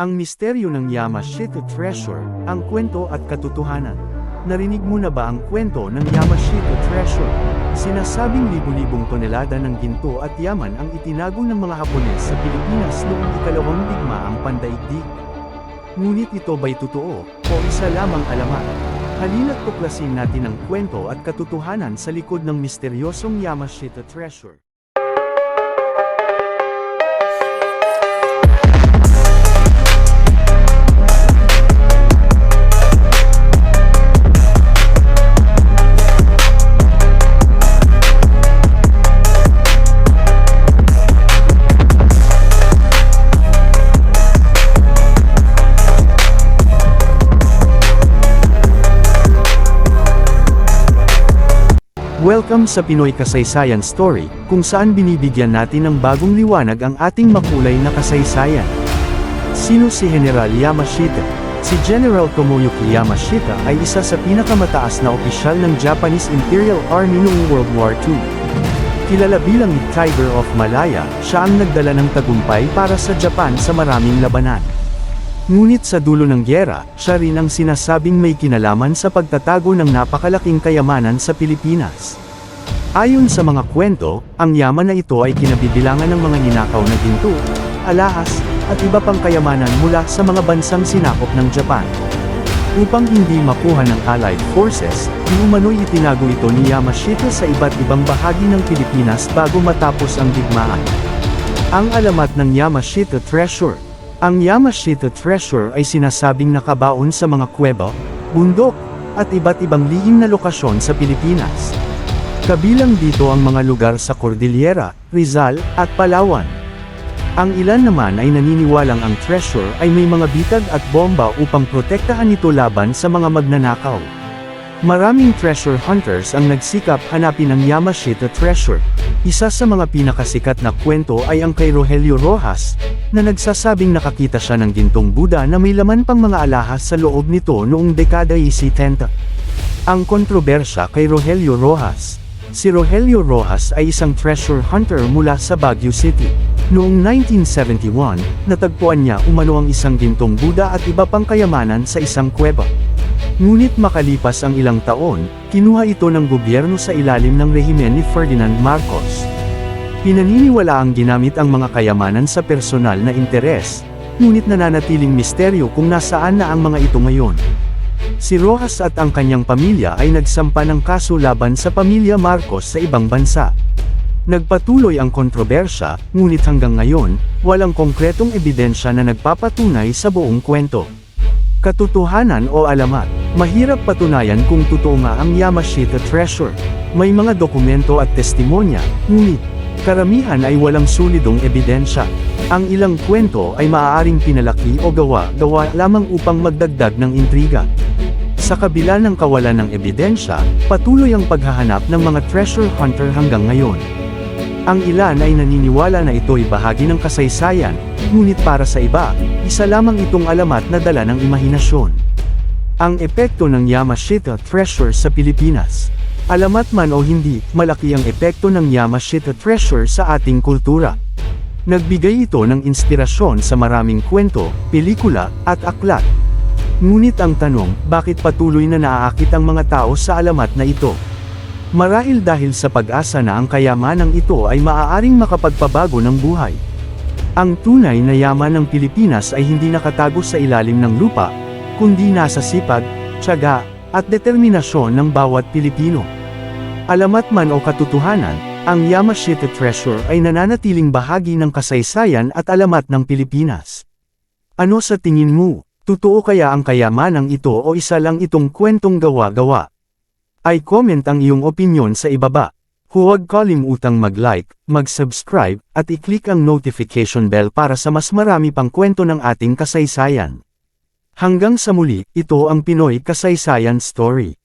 Ang misteryo ng Yamashita Treasure, ang kwento at katotohanan. Narinig mo na ba ang kwento ng Yamashita Treasure? Sinasabing libu-libong tonelada ng ginto at yaman ang itinago ng mga Hapones sa Pilipinas noong ikalawang digmaang pandaigdig. Ngunit ito ba'y totoo, o isa lamang alamat? Halina't tuklasin natin ang kwento at katotohanan sa likod ng misteryosong Yamashita Treasure. Welcome sa Pinoy Kasaysayan Story, kung saan binibigyan natin ng bagong liwanag ang ating makulay na kasaysayan. Sino si General Yamashita? Si General Tomoyuki Yamashita ay isa sa pinakamataas na opisyal ng Japanese Imperial Army noong World War II. Kilala bilang Tiger of Malaya, siya ang nagdala ng tagumpay para sa Japan sa maraming labanan. Ngunit sa dulo ng gyera, siya rin ang sinasabing may kinalaman sa pagtatago ng napakalaking kayamanan sa Pilipinas. Ayon sa mga kwento, ang yaman na ito ay kinabibilangan ng mga ninakaw na ginto, alahas, at iba pang kayamanan mula sa mga bansang sinakop ng Japan. Upang hindi makuha ng Allied Forces, umano'y itinago ito ni Yamashita sa iba't ibang bahagi ng Pilipinas bago matapos ang digmaan. Ang alamat ng Yamashita Treasure Ang Yamashita Treasure ay sinasabing nakabaon sa mga kuweba, bundok, at iba't ibang lihim na lokasyon sa Pilipinas. Kabilang dito ang mga lugar sa Cordillera, Rizal, at Palawan. Ang ilan naman ay naniniwalang ang treasure ay may mga bitag at bomba upang protektahan ito laban sa mga magnanakaw. Maraming treasure hunters ang nagsikap hanapin ang Yamashita treasure. Isa sa mga pinakasikat na kwento ay ang kay Rogelio Rojas, na nagsasabing nakakita siya ng gintong Buddha na may laman pang mga alahas sa loob nito noong dekada 70. Ang kontrobersya kay Rogelio Rojas. Si Rogelio Rojas ay isang treasure hunter mula sa Baguio City. Noong 1971, natagpuan niya umano ang isang gintong Buddha at iba pang kayamanan sa isang kuweba. Ngunit makalipas ang ilang taon, kinuha ito ng gobyerno sa ilalim ng rehimen ni Ferdinand Marcos. Pinaniniwala ang ginamit ang mga kayamanan sa personal na interes, ngunit nananatiling misteryo kung nasaan na ang mga ito ngayon. Si Rojas at ang kanyang pamilya ay nagsampa ng kaso laban sa pamilya Marcos sa ibang bansa. Nagpatuloy ang kontrobersya, ngunit hanggang ngayon, walang konkretong ebidensya na nagpapatunay sa buong kwento. Katotohanan o alamat, mahirap patunayan kung totoo nga ang Yamashita Treasure. May mga dokumento at testimonya, ngunit, karamihan ay walang solidong ebidensya. Ang ilang kwento ay maaaring pinalaki o gawa-gawa lamang upang magdagdag ng intriga. Sa kabila ng kawalan ng ebidensya, patuloy ang paghahanap ng mga treasure hunter hanggang ngayon. Ang ilan ay naniniwala na ito'y bahagi ng kasaysayan, ngunit para sa iba, isa lamang itong alamat na dala ng imahinasyon. Ang epekto ng Yamashita Treasure sa Pilipinas. Alamat man o hindi, malaki ang epekto ng Yamashita Treasure sa ating kultura. Nagbigay ito ng inspirasyon sa maraming kwento, pelikula, at aklat. Ngunit ang tanong, bakit patuloy na naaakit ang mga tao sa alamat na ito? Marahil dahil sa pag-asa na ang kayamanang ito ay maaaring makapagpabago ng buhay. Ang tunay na yaman ng Pilipinas ay hindi nakatago sa ilalim ng lupa, kundi nasa sipag, tiyaga, at determinasyon ng bawat Pilipino. Alamat man o katotohanan, ang Yamashita Treasure ay nananatiling bahagi ng kasaysayan at alamat ng Pilipinas. Ano sa tingin mo? Totoo kaya ang kayamanang ito o isa lang itong kwentong gawa-gawa? Ay comment ang iyong opinion sa ibaba. Huwag kalimutang mag-like, mag-subscribe, at i-click ang notification bell para sa mas marami pang kwento ng ating kasaysayan. Hanggang sa muli, ito ang Pinoy Kasaysayan Story.